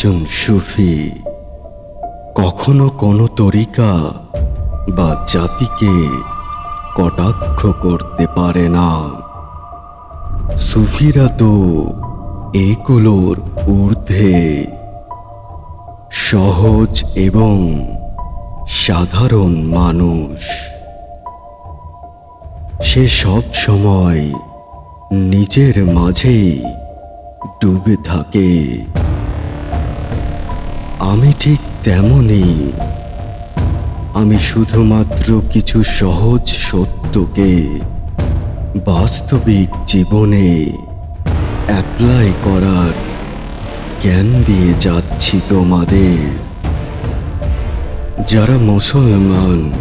একজন সুফি, কখনো কোনো তরিকা বা জাতিকে কটাক্ষ করতে পারে না। সুফিরা তো এগুলোর ঊর্ধ্বে সহজ এবং সাধারণ মানুষ। সে সব সময় নিজের মাঝেই ডুবে থাকে। আমি ঠিক তেমনই। আমি শুধুমাত্র কিছু সহজ সত্যকে বাস্তবিক জীবনে অ্যাপ্লাই করার জ্ঞান দিয়ে যাচ্ছি তোমাদের। যারা মুসলমান,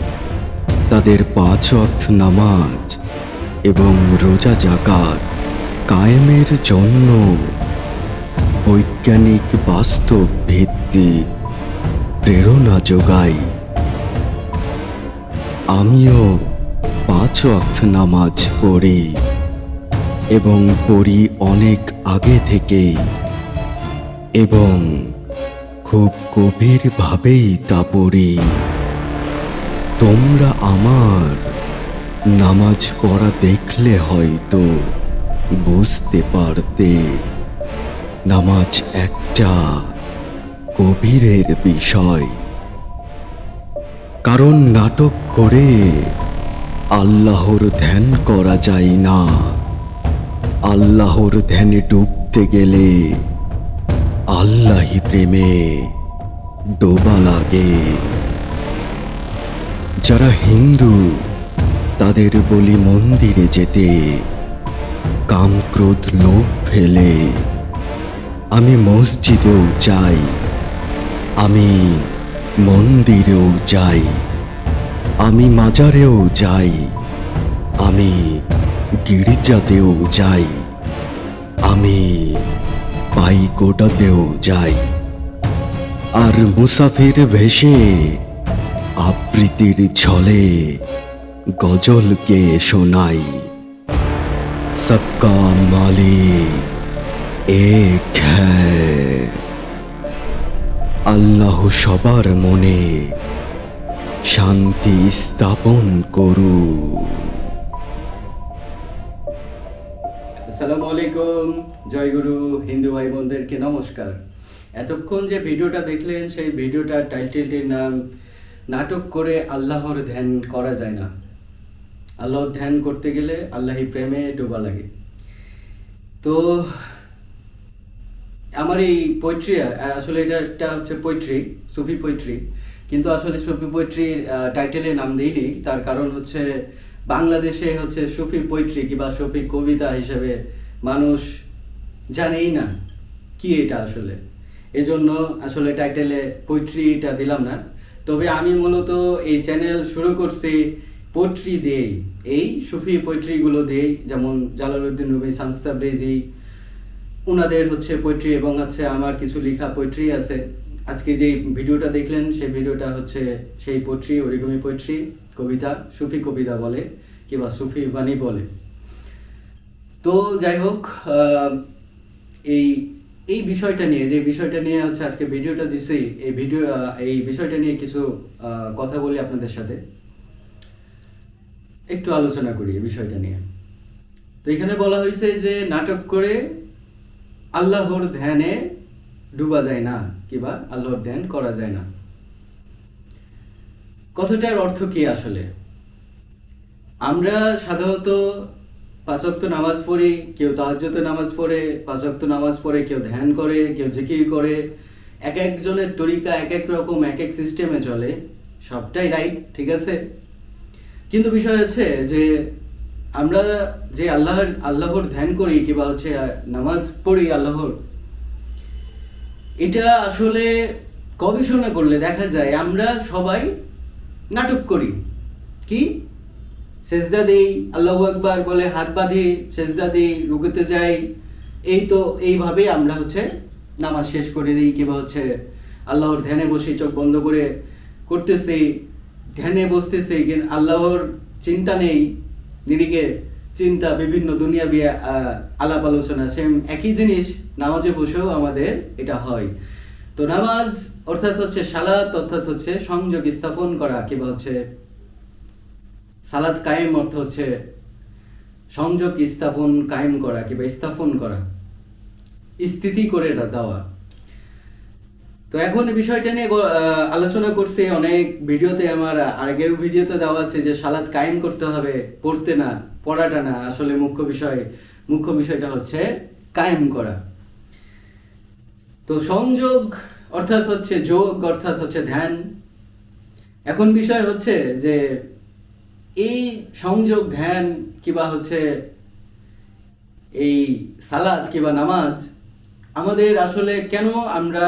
তাদের পাঁচ অর্থ নামাজ এবং রোজা জাকাত কায়েমের জন্য বৈজ্ঞানিক বাস্তব ভিত্তিক প্রেরণা যোগাই। আমিও পাঁচ অর্থ নামাজ পড়ি এবং পড়ি অনেক আগে থেকেই এবং খুব গভীরভাবেই তা পড়ি। তোমরা আমার নামাজ পড়া দেখলে হয়তো বুঝতে পারতে নামাজ একটা গভীরের বিষয়। কারণ নাটক করে আল্লাহর ধ্যান করা যায় না। আল্লাহর ধ্যানে ডুবতে গেলে আল্লাহি প্রেমে ডোবা লাগে। যারা হিন্দু, তাদের বলি মন্দিরে যেতে কাম ক্রোধ লোভ ফেলে। আমি মসজিদেও যাই। আমি মন্দিরেও যাই। আমি মাজারেও যাই। আমি গির্জাতেও যাই। আমি পাইকোটাতেও যাই। আর মুসাফির ভেসে আবৃত্তির ছলে গজলকে শোনাই। সবকা মালিক এক হ্যায় আল্লাহ সবার মনে শান্তি স্থাপন করু। আসসালামু আলাইকুম। জয়গুরু, হিন্দু ভাই বোনদেরকে নমস্কার। এতক্ষণ যে ভিডিওটা দেখলেন, সেই ভিডিওটার টাইটেলটির নাম, নাটক করে আল্লাহর ধ্যান করা যায় না। আল্লাহর ধ্যান করতে গেলে আল্লাহি প্রেমে ডোবা লাগে। তো আমার এই পোয়েট্রি আসলে এটা একটা হচ্ছে পোয়েট্রি সুফি পোয়েট্রি কিন্তু আসলে সুফি পোয়েট্রির টাইটেলে নাম দিইনি। তার কারণ হচ্ছে বাংলাদেশে হচ্ছে সুফি পোয়েট্রি কিংবা সুফি কবিতা হিসেবে মানুষ জানেই না কি এটা আসলে। এজন্য আসলে টাইটেলে পোয়েট্রিটা দিলাম না। তবে আমি মূলত এই চ্যানেল শুরু করছি পোয়েট্রি দিয়েই। এই সুফি পোয়েট্রিগুলো দিয়েই, যেমন জালালউদ্দিন রুমি সানস্তাবরেজি ওনাদের হচ্ছে পোয়েট্রি এবং হচ্ছে আমার কিছু লেখা পোয়েট্রি আছে। আজকে যে ভিডিওটা দেখলেন, সেই ভিডিওটা হচ্ছে সেই পোয়েট্রি ওরিগমি পোয়েট্রি কবিতা, সুফি কবিতা বলে কিংবা সুফি বাণী বলে। তো যাই হোক এই এই বিষয়টা নিয়ে, যে বিষয়টা নিয়ে হচ্ছে আজকে ভিডিওটা দিছি, এই ভিডিও এই বিষয়টা নিয়ে কিছু কথা বলি আপনাদের সাথে। একটু আলোচনা করি এই বিষয়টা নিয়ে। তো এখানে বলা হয়েছে যে, নাটক করে আল্লাহর ধ্যানে ডুবা যায় না, কিবা আল্লাহর ধ্যান করা যায় না। কথাটার অর্থ কি আসলে? আমরা সাধারণত পাঁচক্ত নামাজ পড়ি, কেউ তাহাজ্জতে নামাজ পড়ে পাঁচক্ত নামাজ পড়ে, কেউ ধ্যান করে, কেউ জিকির করে। এক একজনের তরিকা এক এক রকম, এক এক সিস্টেমে চলে। সবটাই রাইট ঠিক আছে? কিন্তু বিষয় হচ্ছে যে আমরা যে আল্লাহর আল্লাহর ধ্যান করি কিংবা হচ্ছে নামাজ পড়ি আল্লাহর, এটা আসলে গবেষণা করলে দেখা যায় আমরা সবাই নাটক করি। কি? সেজদা দেই, আল্লাহ একবার বলে হাত বাঁধি, সেজদা দিই, রুকুতে যাই। এই তো এইভাবে আমরা হচ্ছে নামাজ শেষ করে দিই কিংবা হচ্ছে আল্লাহর ধ্যানে বসে চোখ বন্ধ করে করতেছি, ধ্যানে বসতেছি, কিন্তু আল্লাহর চিন্তা নেই। নিরিখে চিন্তা বিভিন্ন দুনিয়া বিয়ে আলাপ আলোচনা সেম একই জিনিস, নামাজে বসেও আমাদের এটা হয়। তো নামাজ অর্থাৎ হচ্ছে সালাত, অর্থাৎ হচ্ছে সংযোগ স্থাপন করা, কিংবা হচ্ছে সালাদ কায়েম অর্থ হচ্ছে সংযোগ স্থাপন, কায়েম করা, কিংবা স্থাপন করা। স্থিতি করে দেওয়া। তো এখন বিষয়টা নিয়ে আলোচনা করছি। অনেক ভিডিওতে আমার আগের ভিডিওতে দেওয়া আছে যে সালাদ কায়েম করতে হবে, পড়তে না, পড়াটা না। আসলে মুখ্য বিষয়, মুখ্য বিষয়টা হচ্ছে কায়েম করা। তো সংযোগ অর্থাৎ হচ্ছে যোগ, অর্থাৎ হচ্ছে ধ্যান। এখন বিষয় হচ্ছে যে এই সংযোগ, ধ্যান কিবা হচ্ছে এই সালাদ কিবা নামাজ, আমাদের আসলে কেন আমরা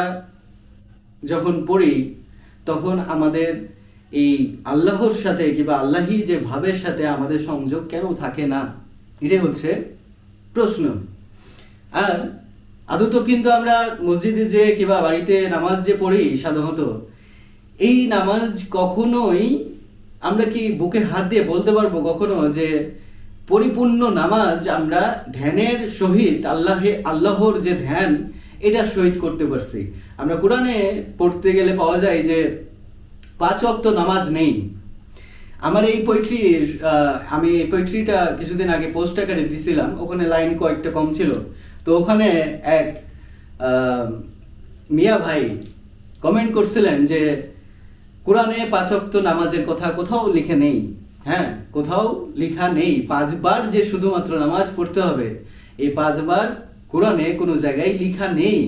যখন পড়ি, তখন আমাদের এই আল্লাহর সাথে কিংবা আল্লাহি যে ভাবের সাথে আমাদের সংযোগ কেন থাকে না? এটাই হচ্ছে প্রশ্ন। আর আদত কিন্তু আমরা মসজিদে যে কিংবা বাড়িতে নামাজ যে পড়ি সাধারণত, এই নামাজ কখনোই আমরা কি বুকে হাত দিয়ে বলতে পারব কখনো যে পরিপূর্ণ নামাজ আমরা ধ্যানের সহিত আল্লাহে, আল্লাহর যে ধ্যান এটা শহীদ করতে পারছি। আমরা কোরআনে পড়তে গেলে পাওয়া যায় যে পাঁচ অক্ত নামাজ নেই। আমার এই পোয়েট্রি আমি এই পোয়েট্রিটা কিছুদিন আগে পোস্ট আকারে দিছিলাম, ওখানে লাইন কয়েকটা কম ছিল। তো ওখানে এক মিয়া ভাই কমেন্ট করছিলেন যে কোরআনে পাঁচক্ত নামাজের কথা কোথাও লিখে নেই। হ্যাঁ কোথাও লিখা নেই। পাঁচবার যে শুধুমাত্র নামাজ পড়তে হবে, এই পাঁচবার কোরআনে কোনো জায়গায় লেখা নেই।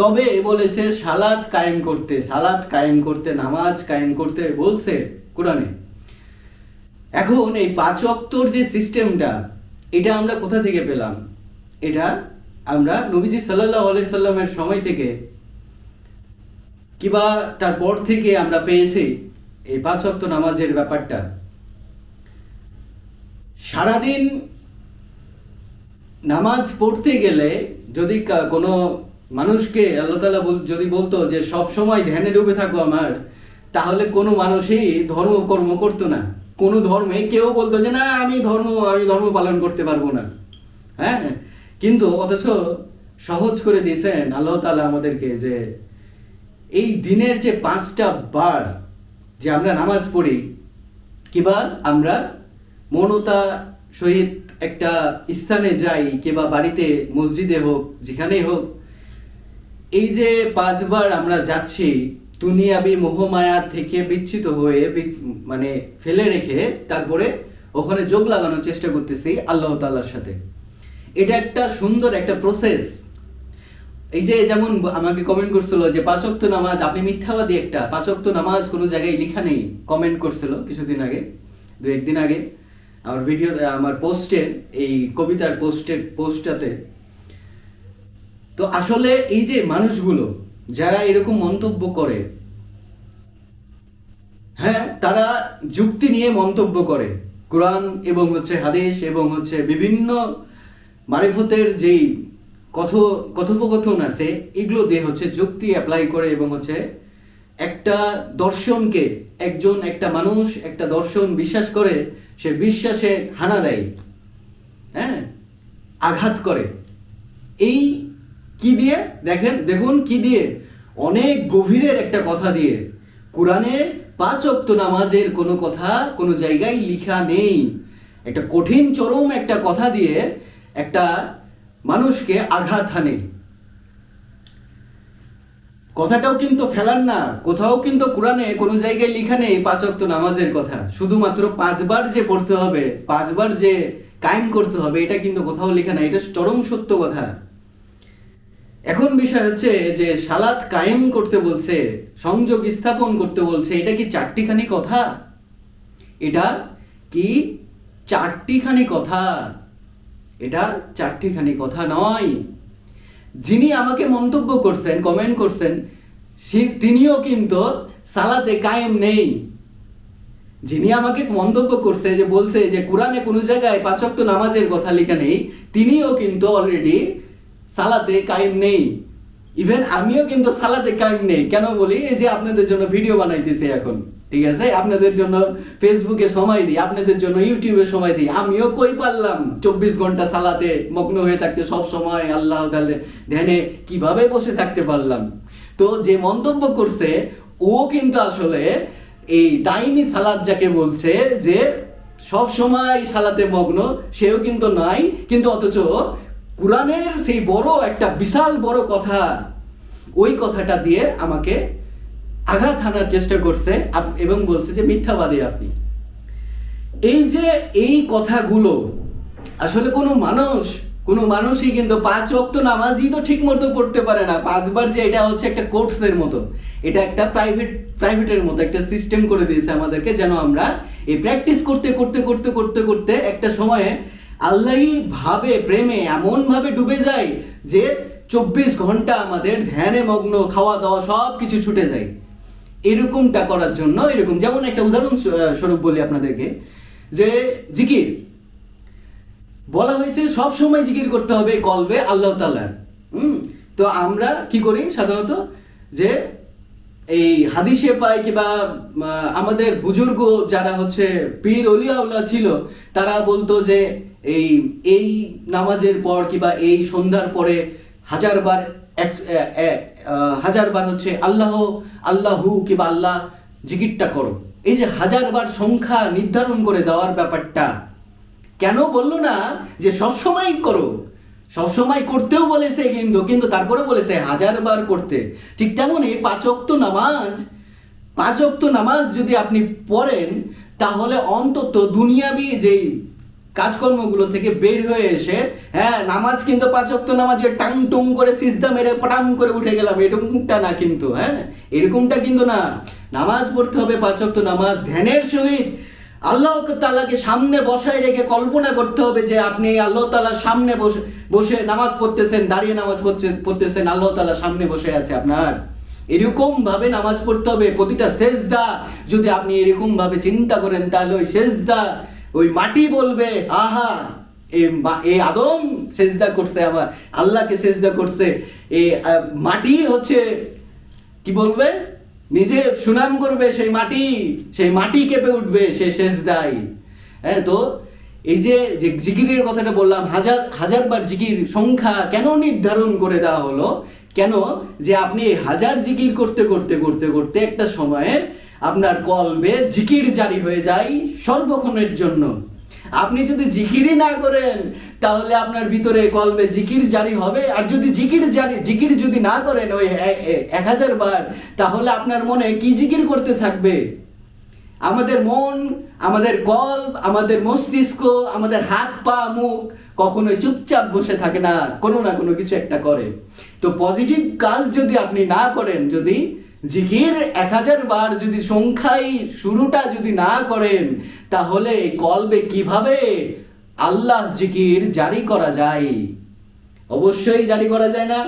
তবে বলেছে, সালাত কায়েম করতে, সালাত কায়েম করতে, নামাজ কায়েম করতে বলছে কোরআনে। এখন এই পাঁচ অক্তর যে সিস্টেমটা, এটা আমরা কোথা থেকে পেলাম? এটা আমরা নবীজি সাল্লাহ আলাই সাল্লামের সময় থেকে কিবা তারপর থেকে আমরা পেয়েছি এই পাঁচ অক্ত নামাজের ব্যাপারটা। সারাদিন নামাজ পড়তে গেলে যদি কোনো মানুষকে আল্লাহ তালা যদি বলতো যে, সব সময় ধ্যানে ডুবে থাকো আমার, তাহলে কোনো মানুষই ধর্ম কর্ম করতো না। কোনো ধর্মে কেউ বলতো যে, না, আমি ধর্ম আমি ধর্ম পালন করতে পারব না। হ্যাঁ? কিন্তু অথচ সহজ করে দিয়েছেন আল্লাহ তালা আমাদেরকে যে, এই দিনের যে পাঁচটা বার যে আমরা নামাজ পড়ি কিবা আমরা মনতা সহিত একটা স্থানে যাই, কিবা বাড়িতে, মসজিদে হোক, যেখানেই হোক, এই যে পাঁচবার আমরা যাচ্ছি, দুনিয়াবি মোহমায়া থেকে বিচ্ছিত হয়ে মানে ফেলে রেখে, তারপরে ওখানে যোগ লাগানোর চেষ্টা করতেছি আল্লাহ তাল্লার সাথে। এটা একটা সুন্দর একটা প্রসেস এই যে যেমন আমাকে কমেন্ট করছিল যে পাঁচক্ত নামাজ, আপনি মিথ্যাবাদী একটা পাঁচক্ত নামাজ কোনো জায়গায় লেখা নেই কমেন্ট করছিল কিছুদিন আগে দু একদিন আগে। আমার ভিডিও আমার পোস্টে এই কবিতার পোস্টের পোস্টটাতে তো আসলে এই যে মানুষগুলো, যারা এরকম মন্তব্য করে হ্যাঁ তারা যুক্তি নিয়ে মন্তব্য করে। কোরআন এবং হচ্ছে হাদিস এবং হচ্ছে বিভিন্ন মারিফতের যেই কথ, কথোপকথন আছে, এগুলো দিয়ে হচ্ছে যুক্তি অ্যাপ্লাই করে এবং হচ্ছে একটা দর্শনকে, একজন, একটা মানুষ, একটা দর্শন বিশ্বাস করে সে বিশ্বাসে হানা দেয় হ্যাঁ? আঘাত করে। এই কি দিয়ে? দেখেন, দেখুন কি দিয়ে? অনেক গভীরের একটা কথা দিয়ে। কোরআনে পাঁচ অক্ত নামাজের কোনো কথা কোনো জায়গায় লিখা নেই। একটা কঠিন, চরম একটা কথা দিয়ে একটা মানুষকে আঘাত হানে। কথাটাও কিন্তু ফেলার না, কোথাও কিন্তু কোরআনে কোনো জায়গায় লিখা নেই পাঁচ ওয়াক্ত নামাজের কথা। শুধুমাত্র পাঁচবার যে পড়তে হবে, পাঁচবার যে কায়েম করতে হবে, এটা কিন্তু কোথাও লেখা নাই, এটা চরম সত্য কথা। এখন বিষয় হচ্ছে যে সালাত কায়েম করতে বলছে, সংযোগ স্থাপন করতে বলছে, এটা কি চারটিখানি কথা? এটা কি চারটিখানি কথা? এটা চারটিখানি কথা নয়। যিনি আমাকে মন্তব্য করছেন কমেন্ট করছেন তিনিও কিন্তু সালাতে কায়েম নেই। যিনি আমাকে মন্তব্য করছে, যে বলছে যে কোরআনে কোনো জায়গায় পাঁচক্ত নামাজের কথা লেখা নেই, তিনিও কিন্তু অলরেডি সালাতে কায়েম নেই। ইভেন আমিও কিন্তু সালাতে কায়েম নেই। কেন বলি? এই যে আপনাদের জন্য ভিডিও বানাইতেছি এখন। ঠিক আছে? আপনাদের জন্য ফেসবুকে সময় দিই, আপনাদের জন্য ইউটিউবে সময় দিই। আমিও কই পারলাম? চব্বিশ ঘণ্টা সালাতে মগ্ন হয়ে থাকতে সব সময় আল্লাহ তাআলার ধ্যানে কীভাবে বসে থাকতে পারলাম? তো যে মন্তব্য করছে, ও কিন্তু আসলে এই দাইমি সালাদ যাকে বলছে যে সব সময় সালাতে মগ্ন, সেও কিন্তু নাই। কিন্তু অথচ কোরআনের সেই বড় একটা বিশাল বড় কথা, ওই কথাটা দিয়ে আমাকে আঘাত হানার চেষ্টা করছে এবং বলছে যে মিথ্যাবাদী আপনি। এই যে এই কথাগুলো, আসলে কোনো মানুষ, কোনো মানুষই কিন্তু পাঁচ ওয়াক্ত নামাজই তো ঠিক মতো পড়তে পারে না। পাঁচবার যে এটা হচ্ছে একটা কোর্সের মতো। এটা একটা প্রাইভেট, প্রাইভেটের মতো একটা সিস্টেম করে দিয়েছে আমাদেরকে যেন আমরা এই প্র্যাকটিস করতে করতে করতে করতে করতে একটা সময়ে আল্লাহই ভাবে, প্রেমে এমন ভাবে ডুবে যায় যে চব্বিশ ঘণ্টা আমাদের ধ্যানে, মগ্ন, খাওয়া দাওয়া সব কিছু ছুটে যায়। এরকমটা করার জন্য এরকম, যেমন একটা উদাহরণ স্বরূপ বলি আপনাদেরকে, যে জিকির। বলা হয়েছে সব সময় জিকির করতে হবে কলবে আল্লাহ তাআলার। হুম? তো আমরা কি করি সাধারণত? যে এই হাদিসে পাই কিংবা আমাদের বুজুর্গ যারা হচ্ছে পীর অলিয়াউল্লাহ ছিল, তারা বলতো যে এই এই নামাজের পর কিংবা এই সন্ধ্যার পরে হাজারবার এ- হাজারবার হচ্ছে আল্লাহ, আল্লাহু কিংবা আল্লাহ জিকিরটা করো। এই যে হাজারবার সংখ্যা নির্ধারণ করে দেওয়ার ব্যাপারটা, কেন বলল না যে সব সময় করো? সব সময় করতেও বলেছে কিন্তু কিন্তু তারপরে বলেছে হাজার বার পড়তে ঠিক তেমনই পাঁচক্ত নামাজ পাঁচক্ত নামাজ যদি আপনি পড়েন, তাহলে অন্তত দুনিয়াবি যেই কাজকর্মগুলো থেকে বের হয়ে এসে হ্যাঁ নামাজ কিন্তু পাঁচক্ত নামাজ যে টাং টুং করে সিজদা মেরে পাটাম করে উঠে গেলাম। এরকমটা না কিন্তু হ্যাঁ? এরকমটা কিন্তু না। নামাজ পড়তে হবে পাঁচ পাঁচক্ত নামাজ, ধ্যানের সহিত। আল্লাহ তাআলাকে সামনে বসায় রেখে কল্পনা করতে হবে যে আপনি আল্লাহ তাআলার সামনে বসে বসে নামাজ পড়তেছেন, দাঁড়িয়ে নামাজ পড়ছে- পড়তেছেন, আল্লাহ তাআলা সামনে বসে আছে আপনার। এরকম ভাবে নামাজ পড়তে হবে প্রতিটা সেজদা। যদি আপনি এরকম ভাবে চিন্তা করেন, তাহলে ওই সেজদা ওই মাটি বলবে আহা এই আদম সেজদা করছে আমার আল্লাহকে সেজদা করছে। আহ, মাটি হচ্ছে কি বলবে? নিজে সুনাম করবে সেই মাটি সেই মাটি কেঁপে উঠবে সে দায় হ্যাঁ তো এই যে যে জিকিরের কথাটা বললাম হাজার হাজারবার জিকির সংখ্যা কেন নির্ধারণ করে দেওয়া হলো? কেন যে আপনি হাজার জিকির করতে করতে করতে করতে একটা সময়ে আপনার কলবে জিকির জারি হয়ে যায় সর্বক্ষণের জন্য। আপনি যদি জিকিরই না করেন, তাহলে আপনার ভিতরে কলবে জিকির জারি হবে। আর যদি জিকির জারি, জিকির যদি না করেন ওই এক হাজার বার, তাহলে আপনার মনে কি জিকির করতে থাকবে? আমাদের মন, আমাদের কল্প আমাদের মস্তিষ্ক, আমাদের হাত, পা, মুখ কখনোই চুপচাপ বসে থাকে না, কোনো না কোনো কিছু একটা করে। তো পজিটিভ কাজ যদি আপনি না করেন, যদি জিকির এক হাজার বার যদি সংখ্যায় শুরুটা যদি না করেন, তাহলে কলবে কীভাবে আল্লাহ জিকির জারি করা যায়? অবশ্যই জারি করা যায় না।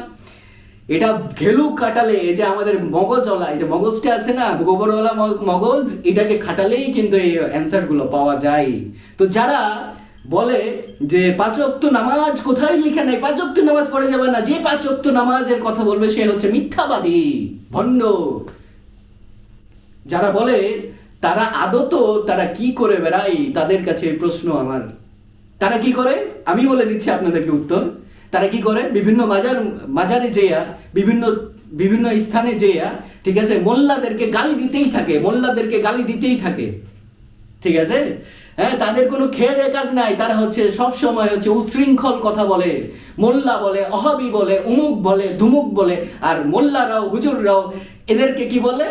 এটা ঘেলু কাটালে, এই যে আমাদের মগজওয়ালা এই যে মগজটা আছে না, গোবরওয়ালা মগজ, এটাকে খাটালেই কিন্তু এই অ্যান্সারগুলো পাওয়া যায়। তো যারা বলে যে, পাঁচ পাঁচক্ত নামাজ কোথায়? লিখে নাই পাঁচক্ত নামাজ পড়ে যাবে না, যে পাঁচ পাঁচক্ত নামাজের কথা বলবে, সে হচ্ছে মিথ্যাবাদী, ভণ্ড। যারা বলে, তারা আদত, তারা কি করে বেড়ায়? তাদের কাছে প্রশ্ন আমার। তারা কি করে? আমি বলে দিচ্ছি আপনাদেরকে উত্তর। তারা কি করে? বিভিন্ন মাজার, মাজারে যেয়া, বিভিন্ন বিভিন্ন স্থানে যেয়া, ঠিক আছে, মোল্লাদেরকে গালি দিতেই থাকে, মোল্লাদেরকে গালি দিতেই থাকে। ঠিক আছে? হ্যাঁ তাদের কোনো খেয়ে কাজ নাই। তারা হচ্ছে সব সময় হচ্ছে উশৃঙ্খল কথা বলে। মোল্লা বলে, অহাবি বলে, উমুক বলে, ধুমুক বলে। আর মোল্লারাও, হুজুররাও এদেরকে কি বলে?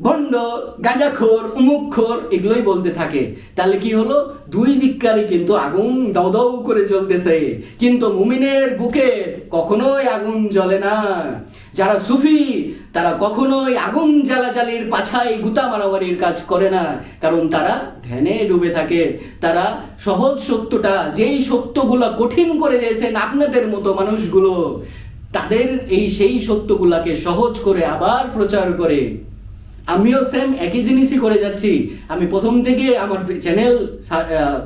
ভণ্ড গাঁজাখোর, উমুকখোর এগুলোই বলতে থাকে। তাহলে কি হলো? দুই দিককারই কিন্তু আগুন দাউ করে জ্বলতেছে। কিন্তু মুমিনের বুকে কখনোই আগুন জ্বলে না। যারা সুফি তারা কখনোই আগুন জ্বালাজালির পাছায় গুতা মারামারির কাজ করে না, কারণ তারা ধ্যানে ডুবে থাকে। তারা সহজ সত্যটা, যেই সত্যগুলো কঠিন করে দিয়েছেন আপনাদের মতো মানুষগুলো, তাদের এই সেই সত্যগুলাকে সহজ করে আবার প্রচার করে। আমিও সেম একই জিনিসই করে যাচ্ছি। আমি প্রথম থেকে আমার চ্যানেল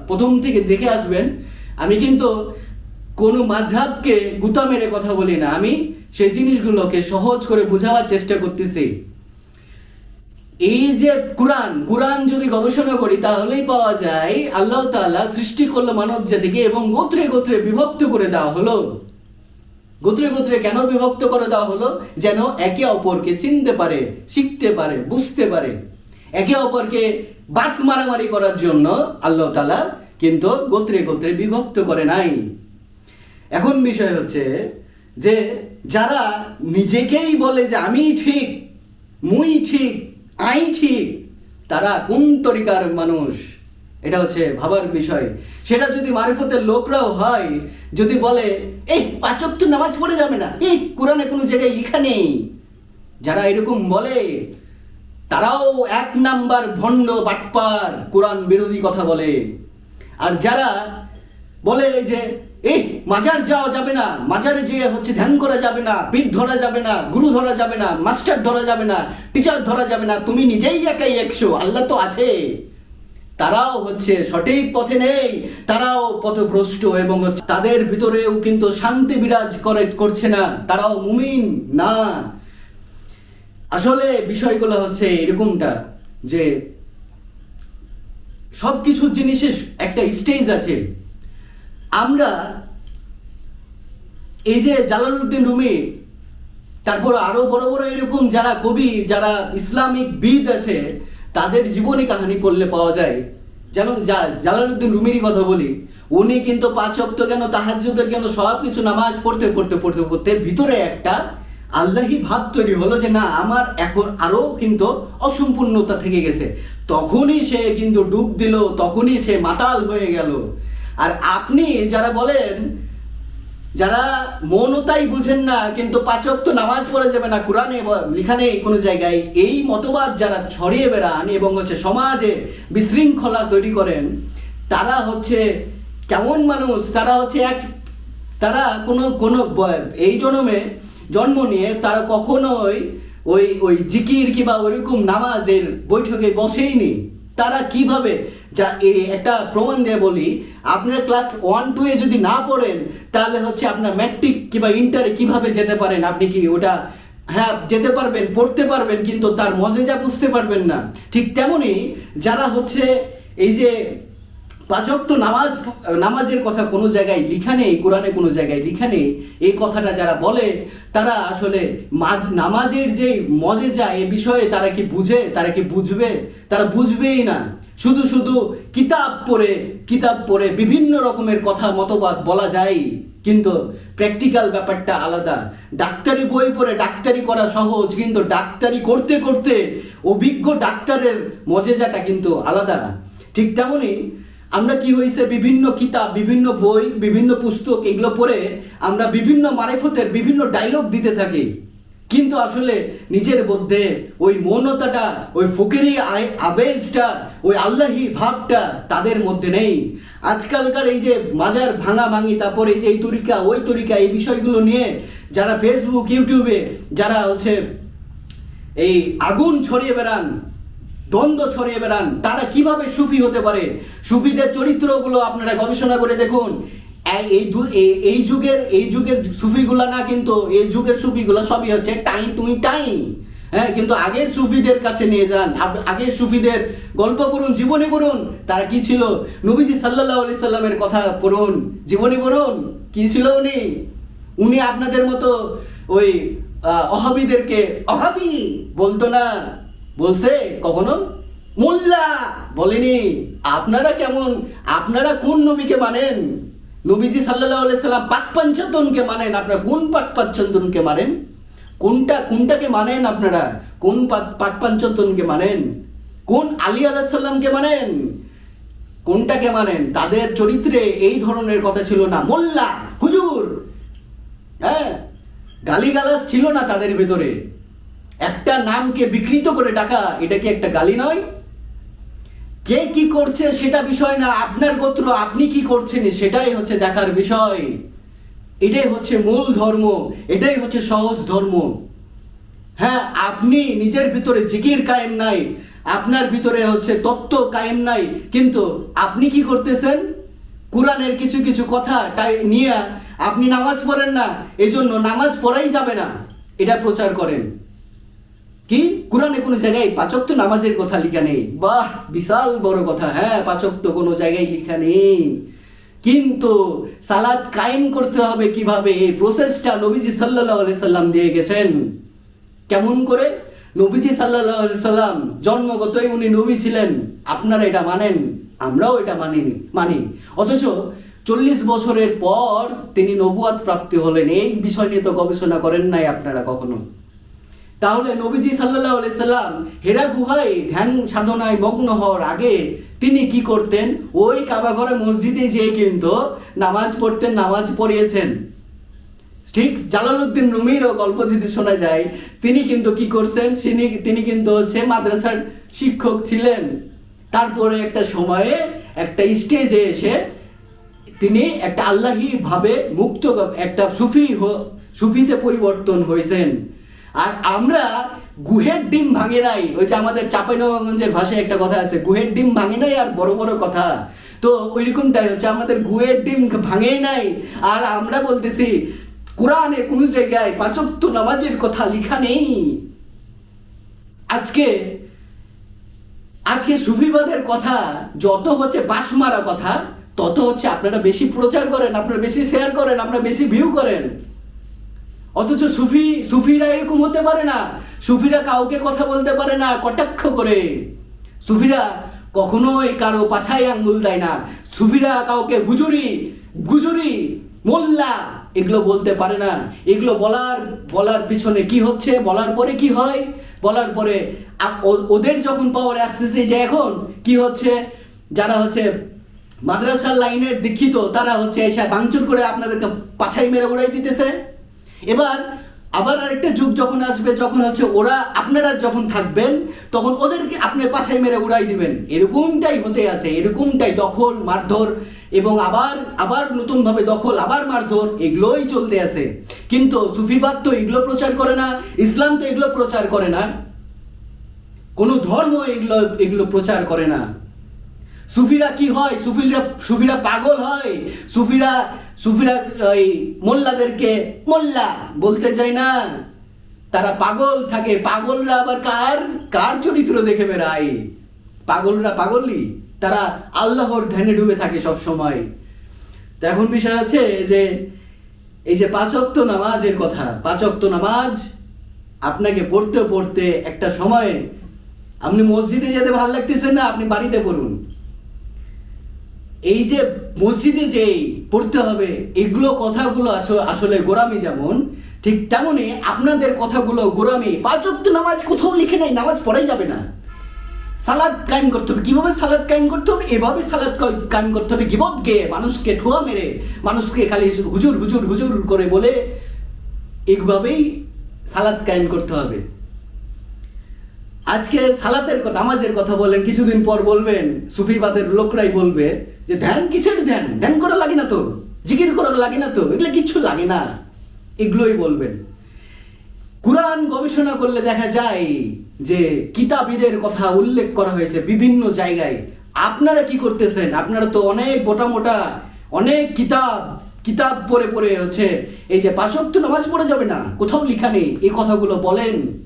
প্রথম থেকে দেখে আসবেন। আমি কিন্তু কোনো মাঝহাবকে গুতা মেরে কথা বলি না। আমি সেই জিনিসগুলোকে সহজ করে বোঝাবার চেষ্টা করতেছি। এই যে কোরআন কোরআন যদি গবেষণা করি, তাহলেই পাওয়া যায় আল্লাহ তাআলা সৃষ্টি করল মানব জাতিকে এবং গোত্রে গোত্রে বিভক্ত করে দেওয়া হলো। গোত্রে গোত্রে কেন বিভক্ত করে দেওয়া হলো? যেন একে অপরকে চিনতে পারে, শিখতে পারে, বুঝতে পারে। একে অপরকে বাস মারামারি করার জন্য আল্লাহ তালা কিন্তু গোত্রে গোত্রে বিভক্ত করে নাই। এখন বিষয় হচ্ছে যে যারা নিজেকেই বলে যে আমি ঠিক, মুই ঠিক, আই ঠিক, তারা কোন তরিকার মানুষ? এটা হচ্ছে ভাবার বিষয়। সেটা যদি মারিফতের লোকরাও হয়, যদি বলে, এই পাচক তো নামাজ পড়ে যাবে না, এই কোরআনে কোনো জায়গায় লেখা নেই। যারা এরকম বলে, তারাও এক নাম্বার ভণ্ড বাটপার কোরআন বিরোধী কথা বলে। আর যারা বলে যে এই, মাজার যাওয়া যাবে না। মাজারে যেয়ে হচ্ছে ধ্যান করা যাবে না পীঠ ধরা যাবে না, গুরু ধরা যাবে না, মাস্টার ধরা যাবে না, টিচার ধরা যাবে না, তুমি নিজেই একাই একশো, আল্লাহ তো আছে। তারাও হচ্ছে সঠিক পথে নেই, তারাও পথভ্রষ্ট এবং তাদের ভিতরেও কিন্তু শান্তি বিরাজ করে, করছে না, তারাও মুমিন না। আসলে বিষয়গুলো হচ্ছে এরকমটা যে সব কিছু জিনিসের একটা স্টেজ আছে। আমরা এই যে জালালউদ্দিন রুমি, তারপর আরও বড় বড় এরকম যারা কবি, যারা ইসলামিক বিদ আছে, তাদের জীবনী কাহিনী পড়লে পাওয়া যায়। জা- জালালউদ্দিন রুমিরই কথা বলি, উনি কিন্তু পাঁচ অক্ত কেন তাহাজ্জুদের কেন সব কিছু নামাজ পড়তে পড়তে পড়তে পড়তে ভিতরে একটা আল্লাহি ভাব তৈরি হলো যে না, আমার এখন আরও কিন্তু অসম্পূর্ণতা থেকে গেছে। তখনই সে কিন্তু ডুব দিল, তখনই সে মাতাল হয়ে গেল। আর আপনি যারা বলেন, যারা মৌনতাই বুঝেন না, কিন্তু পাচক তো নামাজ পড়ে যাবে না, কোরআনে লেখা নেই কোনো জায়গায়, এই মতবাদ যারা ছড়িয়ে বেড়ান এবং হচ্ছে সমাজে বিশৃঙ্খলা তৈরি করেন, তারা হচ্ছে কেমন মানুষ? তারা হচ্ছে এক, তারা কোনো কোনো এই জন্মে জন্ম নিয়ে তারা কখনোই ওই ওই জিকির কিংবা ওইরকম নামাজের বৈঠকে বসেইনি। তারা কীভাবে, যা একটা প্রমাণ দিয়ে বলি, আপনার ক্লাস ওয়ান টু এ যদি না পড়েন, তাহলে হচ্ছে আপনার ম্যাট্রিক কিংবা ইন্টারে কীভাবে যেতে পারেন? আপনি কি ওটা হ্যাঁ যেতে পারবেন, পড়তে পারবেন, কিন্তু তার মজে যা বুঝতে পারবেন না। ঠিক তেমনি যারা হচ্ছে এই যে পাঁচক্ত নামাজ, নামাজের কথা কোনো জায়গায় লিখা নেই, কোরআনে কোনো জায়গায় লিখা নেই, এই কথাটা যারা বলে, তারা আসলে মাঝ- নামাজের যে মজেজা, এ বিষয়ে তারা কি বুঝে, তারা কি বুঝবে? তারা বুঝবেই না। শুধু শুধু কিতাব পড়ে কিতাব পড়ে বিভিন্ন রকমের কথা, মতবাদ বলা যায়, কিন্তু প্র্যাকটিক্যাল ব্যাপারটা আলাদা। ডাক্তারি বই পড়ে ডাক্তারি করা সহজ, কিন্তু ডাক্তারি করতে করতে অভিজ্ঞ ডাক্তারের মজেজাটা কিন্তু আলাদা। ঠিক তেমনই আমরা কি হয়েছে বিভিন্ন কিতাব, বিভিন্ন বই, বিভিন্ন পুস্তক এগুলো পড়ে আমরা বিভিন্ন মারেফতের বিভিন্ন ডায়লগ দিতে থাকি। কিন্তু আসলে নিজের মধ্যে ওই মৌনতাটা, ওই ফকিরি আবেজটা, ওই আল্লাহি ভাবটা তাদের মধ্যে নেই। আজকালকার এই যে মাজার ভাঙা ভাঙি তারপরে যে এই তরিকা, ওই তরিকা, এই বিষয়গুলো নিয়ে যারা ফেসবুক ইউটিউবে যারা হচ্ছে এই আগুন ছড়িয়ে বেড়ান দ্বন্দ্ব ছড়িয়ে বেড়ান। তারা কীভাবে সুফি হতে পারে? সুফিদের চরিত্রগুলো আপনারা গবেষণা করে দেখুন। এই- এই যুগের এই যুগের সুফিগুলা না কিন্তু এই যুগের সুফিগুলা সবই হচ্ছে টাই টুই টাই হ্যাঁ কিন্তু আগের সুফিদের কাছে নিয়ে যান। আগের সুফিদের গল্প পড়ুন, জীবনী পড়ুন, তারা কি ছিল? নবীজি সাল্লাহ আলি সাল্লামের কথা পড়ুন, জীবনী পড়ুন, কি ছিল উনি? উনি আপনাদের মতো ওই অহাবিদেরকে অহাবি বলতো না। বলছে কখনো? মোল্লা! বলেনি। আপনারা কেমন? আপনারা কোন নবীকে মানেন? নবীজি সাল্লাহ সাল্লাম পাক পাঞ্চতনকে মানেন। আপনারা কোন পাক পাঞ্চতনকে মানেন? কোনটা, কোনটাকে মানেন আপনারা? কোন পাক পাঞ্চতনকে মানেন? কোন আলী আলাহ সাল্লামকে মানেন? কোনটাকে মানেন? তাদের চরিত্রে এই ধরনের কথা ছিল না। মোল্লা, হুজুর! হ্যাঁ? গালিগালাজ ছিল না তাদের ভেতরে। একটা নামকে বিকৃত করে ডাকা, এটা কি একটা গালি নয়? কে কি করছে সেটা বিষয় না, আপনার গোত্র, আপনি কি করছেন সেটাই হচ্ছে দেখার বিষয়। এটাই হচ্ছে মূল ধর্ম, এটাই হচ্ছে সহজ ধর্ম। হ্যাঁ আপনি নিজের ভিতরে জিকির কায়েম নাই, আপনার ভিতরে হচ্ছে তত্ত্ব কায়েম নাই, কিন্তু আপনি কি করতেছেন? কোরআনের কিছু কিছু কথা নিয়ে আপনি নামাজ পড়েন না, এজন্য নামাজ পড়াই যাবে না, এটা প্রচার করেন। কি? কোরআনে কোনো জায়গায় পাচক তো নামাজের কথা লেখা নেই। বাহ, বিশাল বড় কথা। হ্যাঁ পাচক তো কোনো জায়গায় লেখা নেই। কিন্তু সালাদ কায়েম করতে হবে কীভাবে? এই প্রসেসটা নবীজি আলাইহি সাল্লাম দিয়ে গেছেন। কেমন করে? নবীজি আলাইহি সাল্লাম জন্মগতই উনি নবী ছিলেন। আপনারা এটা মানেন, আমরাও এটা মানিনি মানি। অথচ চল্লিশ বছরের পর তিনি নবুয়াত প্রাপ্তি হলেন। এই বিষয় নিয়ে তো গবেষণা করেন নাই আপনারা কখনো। তাহলে নবীজি আলাইহি সাল্লাম হেরা গুহায় ধ্যান সাধনায় মগ্ন হওয়ার আগে তিনি কি করতেন? ওই কাবাঘরে মসজিদে যেয়ে কিন্তু নামাজ পড়তেন, নামাজ পড়িয়েছেন। ঠিক জালালউদ্দিন রুমিরও গল্প যদি শোনা যায়, তিনি কিন্তু কি করছেন? তিনি তিনি কিন্তু হচ্ছে মাদ্রাসার শিক্ষক ছিলেন। তারপরে একটা সময়ে একটা স্টেজে এসে তিনি একটা আল্লাহি ভাবে মুক্ত একটা সুফি সুফিতে পরিবর্তন হয়েছেন। আর আমরা গুহের ডিম ভাঙে নাই। ওই যে আমাদের চাঁপাইনবাবগঞ্জের ভাষায় একটা কথা আছে, গুহের ডিম ভাঙে নাই আর বড় বড় কথা। তো ওই রকমটাই হচ্ছে, আমাদের গুহের ডিম ভাঙে নাই। আর আমরা বলতেছি, কোরআনে কোনো জায়গায় পাঁচক্ত নামাজের কথা লেখা নেই। আজকে আজকে সুফিবাদের কথা, যত হচ্ছে বাস মারা কথা, তত হচ্ছে আপনারা বেশি প্রচার করেন, আপনারা বেশি শেয়ার করেন, আপনারা বেশি ভিউ করেন। অথচ সুফি, সুফিরা এরকম হতে পারে না। সুফিরা কাউকে কথা বলতে পারে না, কটাক্ষ করে। সুফিরা কখনোই কারও পাছায় আঙ্গুল দেয় না। সুফিরা কাউকে হুজুরি, গুজুরি, মোল্লা এগুলো বলতে পারে না। এগুলো বলার বলার পিছনে কি হচ্ছে, বলার পরে কি হয়? বলার পরে ওদের যখন পাওয়ারে আসতেছে যে এখন কি হচ্ছে? যারা হচ্ছে মাদ্রাসার লাইনের দীক্ষিত, তারা হচ্ছে এসে ভাঙচুর করে আপনাদেরকে পাছাই মেরে উড়াই দিতেছে। এবার আবার আরেকটা যুগ যখন আসবে, যখন হচ্ছে ওরা আপনারা যখন থাকবেন, তখন ওদেরকে আপনি পাছাই মেরে উড়াই দিবেন। এরকমটাই হতে আছে, এরকমটাই দখল, মারধর এবং আবার আবার নতুনভাবে দখল, আবার মারধর, এগুলোই চলতে আছে। কিন্তু সুফিবাদ তো এগুলো প্রচার করে না, ইসলাম তো এগুলো প্রচার করে না। কোনো ধর্ম এগুলো এগুলো প্রচার করে না। সুফিরা কি হয়? সুফিরা সুফিরা পাগল হয়। সুফিরা সুফিরা, ওই মোল্লাদেরকে, মোল্লা, বলতে চায় না। তারা পাগল থাকে। পাগলরা আবার কার? কার চরিত্র দেখে বেড়ায়? পাগলরা পাগলই। তারা আল্লাহর ধ্যানে ডুবে থাকে সব সময় তো এখন বিষয় আছে যে, এই যে পাঁচক্ত নামাজের কথা পাঁচক্ত নামাজ আপনাকে পড়তে পড়তে একটা সময়, আপনি মসজিদে যেতে ভালো লাগতেছে না? আপনি বাড়িতে পড়ুন। এই যে মসজিদে যেই পড়তে হবে, এগুলো কথাগুলো আস- আসলে গোরামি যেমন, ঠিক তেমনই আপনাদের কথাগুলো গোরামি পাঁচক্ত নামাজ কোথাও লিখে নাই, নামাজ পড়াই যাবে না। সালাদ কায়েম করতে হবে। কীভাবে সালাদ কায়েম করতে হবে? এভাবে সালাদ কায়েম করতে হবে। গিবত গিয়ে মানুষকে ঠুয়া মেরে, মানুষকে খালি হুজুর হুজুর হুজুর করে বলে, এইভাবেই সালাদ কায়েম করতে হবে। আজকে সালাতের ক- নামাজের কথা বলেন, কিছুদিন পর বলবেন, সুফিবাদের লোকরাই বলবে যে, ধ্যান কিসের ধ্যান? ধ্যান করা লাগে না তো। জিকির করা লাগে না তো। এগুলো কিচ্ছু লাগে না। এগুলোই বলবেন। কোরআন গবেষণা করলে দেখা যায় যে, কিতাবীদের কথা উল্লেখ করা হয়েছে বিভিন্ন জায়গায়। আপনারা কি করতেছেন? আপনারা তো অনেক মোটা মোটা অনেক কিতাব কিতাব পড়ে পড়ে হচ্ছে। এই যে পাঁচক্ত নামাজ পড়ে যাবে না, কোথাও লেখা নেই। এই কথাগুলো বলেন।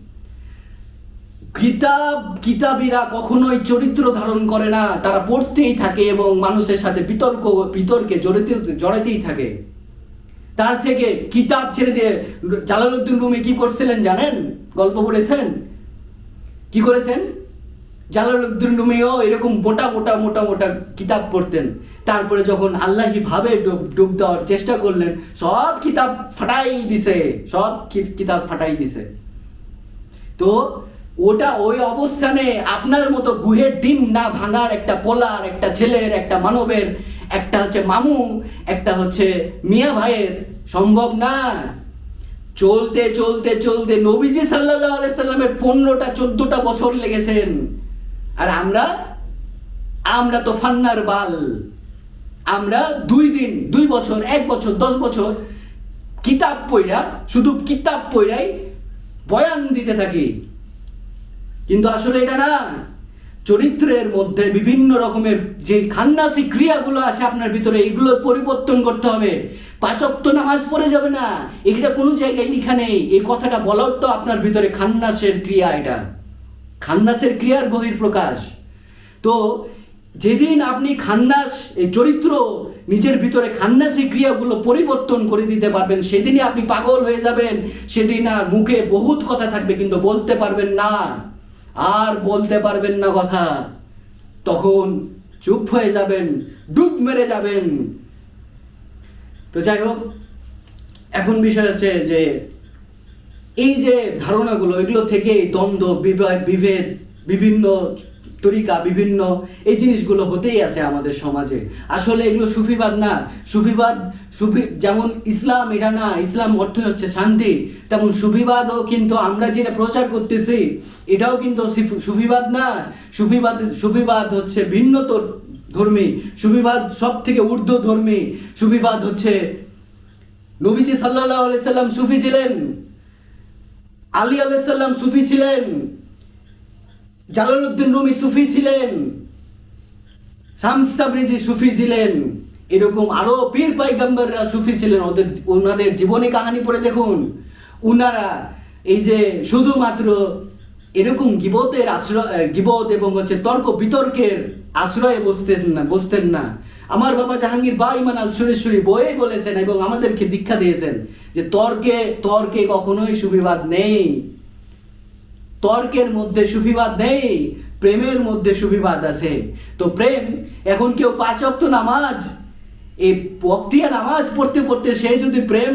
কিতাব, কিতাবীরা কখনোই চরিত্র ধারণ করে না। তারা পড়তেই থাকে এবং মানুষের সাথে বিতর্ক, বিতর্কে জড়িতে, জড়াতেই থাকে। তার থেকে কিতাব ছেড়ে দিয়ে জালালউদ্দিন রুমি কি করছিলেন জানেন? গল্প পড়েছেন? কি করেছেন? জালালউদ্দিন রুমিও এরকম মোটা মোটা মোটা মোটা কিতাব পড়তেন। তারপরে যখন আল্লাহি ভাবে ডুব ডুব দেওয়ার চেষ্টা করলেন, সব কিতাব ফাটাই দিছে, সব কিতাব ফাটাই দিছে। তো ওটা ওই অবস্থানে আপনার মতো গুহের ডিম না ভাঙার একটা পোলার, একটা ছেলের, একটা মানবের, একটা হচ্ছে মামু, একটা হচ্ছে মিয়া ভাইয়ের সম্ভব না। চলতে চলতে চলতে নবীজি আলাইহি সাল্লামের পনেরোটা, চোদ্দটা বছর লেগেছেন। আর আমরা আমরা তো ফান্নার বাল। আমরা দুই দিন, দুই বছর, এক বছর, দশ বছর কিতাব পড়া শুধু কিতাব পড়াই বয়ান দিতে থাকি। কিন্তু আসলে এটা না, চরিত্রের মধ্যে বিভিন্ন রকমের যে খান্নাসি ক্রিয়াগুলো আছে আপনার ভিতরে, এগুলো পরিবর্তন করতে হবে। পাচক তো নামাজ পড়ে যাবে না। এটা কোনো জায়গায় লেখা নেই। এই কথাটা বলার তো আপনার ভিতরে খান্নাসের ক্রিয়া এটা। খান্নাসের ক্রিয়ার বহির প্রকাশ তো যেদিন আপনি খান্নাস, এই চরিত্র নিজের ভিতরে খান্নাসি ক্রিয়াগুলো পরিবর্তন করে দিতে পারবেন, সেদিনই আপনি পাগল হয়ে যাবেন, সেদিন আর মুখে বহুত কথা থাকবে, কিন্তু বলতে পারবেন না। আর বলতে পারবেন না কথা। তখন চুপ হয়ে যাবেন, ডুব মেরে যাবেন। তো যাই হোক, এখন বিষয় হচ্ছে যে এই যে ধারণাগুলো, এগুলো থেকে দ্বন্দ্ব বিভেদ, বিভিন্ন তরিকা, বিভিন্ন এই জিনিসগুলো হতেই আছে আমাদের সমাজে। আসলে এগুলো সুফিবাদ না। সুফিবাদ সুফি যেমন ইসলাম, এটা না, ইসলাম অর্থ হচ্ছে শান্তি। তেমন সুফিবাদও কিন্তু আমরা যেটা প্রচার করতেছি, এটাও কিন্তু সিফ- সুফিবাদ না। সুফিবাদ সুফিবাদ হচ্ছে ভিন্ন ধর্মী। সুফিবাদ সব থেকে ঊর্ধ্ব ধর্মী। সুফিবাদ হচ্ছে নবীজি সাল্লাহ সাল্লাম সুফি ছিলেন, আলী আলাইসাল্লাম সুফি ছিলেন, জালালউদ্দিন রুমি সুফি ছিলেন, শামস তাবরিজি সুফি ছিলেন। এরকম আরও পীর পাইগাম্বাররা সুফি ছিলেন। ওদের, ওনাদের জীবনী কাহানি পড়ে দেখুন। উনারা এই যে শুধুমাত্র এরকম গিবতের আশ্রয় গিবত এবং হচ্ছে তর্ক বিতর্কের আশ্রয়ে বসতেন না বসতেন না। আমার বাবা জাহাঙ্গীর বা ইমান আল সুরেশ্বরী বইয়ে বলেছেন এবং আমাদেরকে দীক্ষা দিয়েছেন যে তর্কে তর্কে কখনোই সুবিবাদ নেই। তর্কের মধ্যে সুফিবাদ নেই, প্রেমের মধ্যে সুফিবাদ আছে। তো প্রেম, এখন কেউ পাঁচ অক্ত নামাজ এই বক্তিয়া নামাজ পড়তে পড়তে সে যদি প্রেম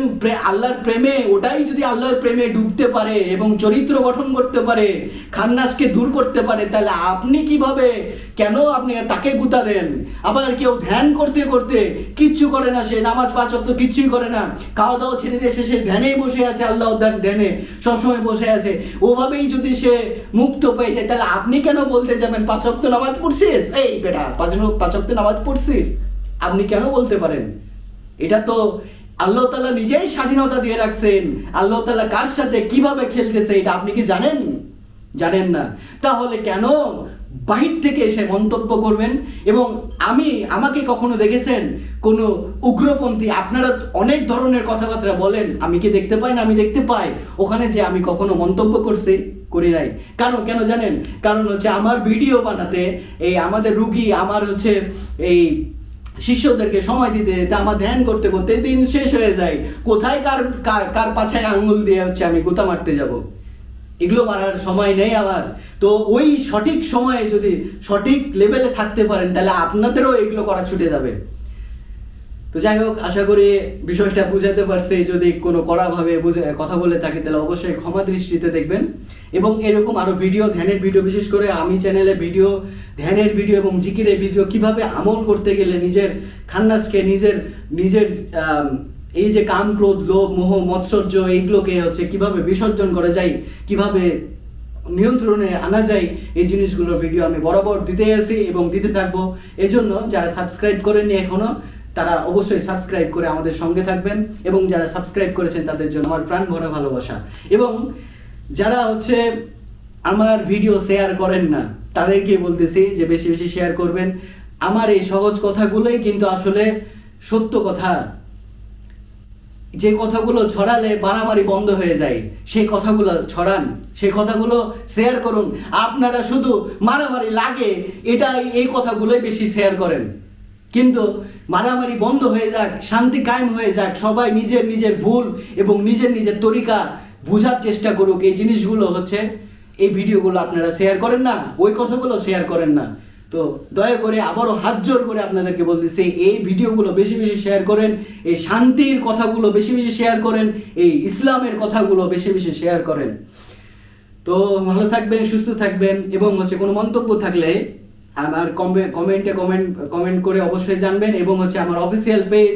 আল্লাহর প্রেমে, ওটাই যদি আল্লাহর প্রেমে ডুবতে পারে এবং চরিত্র গঠন করতে পারে, খান্নাসকে দূর করতে পারে, তাহলে আপনি কীভাবে, কেন আপনি তাকে গুতা দেন? আবার কেউ ধ্যান করতে করতে কিচ্ছু করে না সে, নামাজ পাঁচ অক্ত কিচ্ছুই করে না। খাওয়া দাওয়া ছেড়ে দিয়ে সে ধ্যানেই বসে আছে, আল্লাহ ধ্যানে সবসময় বসে আছে। ওভাবেই যদি সে মুক্ত পেয়ে যায়, তাহলে আপনি কেন বলতে যাবেন, পাঁচ অক্ত নামাজ পড়ছিস? এই বেটা, পাঁচ পাঁচ অক্ত নামাজ পড়ছিস? আপনি কেন বলতে পারেন? এটা তো আল্লাহ তালা নিজেই স্বাধীনতা দিয়ে রাখছেন। আল্লাহ তালা কার সাথে কীভাবে খেলতেছে এটা আপনি কি জানেন? জানেন না। তাহলে কেন বাহির থেকে এসে মন্তব্য করবেন? এবং আমি, আমাকে কখনো দেখেছেন? কোনো উগ্রপন্থী, আপনারা অনেক ধরনের কথাবার্তা বলেন। আমি কি দেখতে পাই না? আমি দেখতে পাই। ওখানে যে আমি কখনো মন্তব্য করছি, করি নাই। কারণ কেন জানেন? কারণ হচ্ছে আমার ভিডিও বানাতে, এই আমাদের রুগী, আমার হচ্ছে এই শিষ্যদেরকে সময় দিতে দিতে আমার ধ্যান করতে করতে দিন শেষ হয়ে যায়। কোথায় কার কার কার পাছায় আঙ্গুল দিয়ে হচ্ছে আমি গোতা মারতে যাব? এগুলো মারার সময় নেই আমার। তো ওই সঠিক সময়ে যদি সঠিক লেভেলে থাকতে পারেন, তাহলে আপনাদেরও এগুলো করা ছুটে যাবে। তো যাই হোক, আশা করি বিষয়টা বুঝাতে পারছি। যদি কোনো কড়াভাবে বুঝে, কথা বলে থাকি, তাহলে অবশ্যই ক্ষমা দৃষ্টিতে দেখবেন। এবং এরকম আরও ভিডিও, ধ্যানের ভিডিও, বিশেষ করে আমি চ্যানেলে ভিডিও, ধ্যানের ভিডিও এবং জিকিরের ভিডিও কীভাবে আমল করতে গেলে নিজের খান্নাসকে, নিজের নিজের এই যে কাম, ক্রোধ, লোভ, মোহ, মৎসর্য, এইগুলোকে হচ্ছে কীভাবে বিসর্জন করা যায়, কীভাবে নিয়ন্ত্রণে আনা যায়, এই জিনিসগুলোর ভিডিও আমি বরাবর দিতে আছি এবং দিতে থাকব। এজন্য যারা সাবস্ক্রাইব করেননি এখনও তারা অবশ্যই সাবস্ক্রাইব করে আমাদের সঙ্গে থাকবেন এবং যারা সাবস্ক্রাইব করেছেন তাদের জন্য আমার প্রাণ ভরা ভালোবাসা। এবং যারা হচ্ছে আমার ভিডিও শেয়ার করেন না, তাদেরকে বলতেছি যে বেশি বেশি শেয়ার করবেন। আমার এই সহজ কথাগুলোই কিন্তু আসলে সত্য কথা। যে কথাগুলো ছড়ালে মারামারি বন্ধ হয়ে যায় সেই কথাগুলো ছড়ান সেই কথাগুলো শেয়ার করুন। আপনারা শুধু মারামারি লাগে এটা এই কথাগুলোই বেশি শেয়ার করেন। কিন্তু মারামারি বন্ধ হয়ে যাক, শান্তি কায়েম হয়ে যাক, সবাই নিজের নিজের ভুল এবং নিজের নিজের তরিকা বোঝার চেষ্টা করুক। এই জিনিসগুলো হচ্ছে, এই ভিডিওগুলো আপনারা শেয়ার করেন না, ওই কথাগুলো শেয়ার করেন না। তো দয়া করে আবারও হাত জোর করে আপনাদেরকে বলতেছি, এই ভিডিওগুলো বেশি বেশি শেয়ার করেন, এই শান্তির কথাগুলো বেশি বেশি শেয়ার করেন, এই ইসলামের কথাগুলো বেশি বেশি শেয়ার করেন। তো ভালো থাকবেন, সুস্থ থাকবেন এবং হচ্ছে কোনো মন্তব্য থাকলে আমার কমেন্টে কমেন্ট কমেন্ট করে অবশ্যই জানবেন এবং হচ্ছে আমার অফিসিয়াল পেজ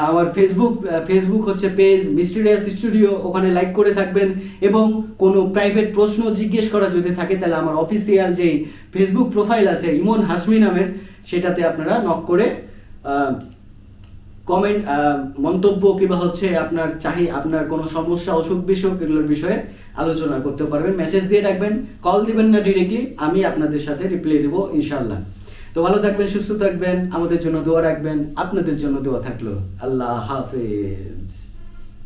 আমার ফেসবুক ফেসবুক হচ্ছে পেজ মিস্টিরিয়াস স্টুডিও ওখানে লাইক করে থাকবেন এবং কোনো প্রাইভেট প্রশ্ন জিজ্ঞেস করা যদি থাকে তাহলে আমার অফিসিয়াল যেই ফেসবুক প্রোফাইল আছে ইমন হাসমি নামের, সেটাতে আপনারা নক করে কমেন্ট মন্তব্য কিংবা হচ্ছে আপনার চাহি, আপনার কোনো সমস্যা, অসুখ, বিসুখ এগুলোর বিষয়ে আলোচনা করতে পারবেন। মেসেজ দিয়ে রাখবেন কল দিবেন না ডিরেক্টলি আমি আপনাদের সাথে রিপ্লাই দেবো ইনশাল্লাহ তো ভালো থাকবেন, সুস্থ থাকবেন, আমাদের জন্য দোয়া রাখবেন, আপনাদের জন্য দোয়া থাকল। আল্লাহ হাফেজ।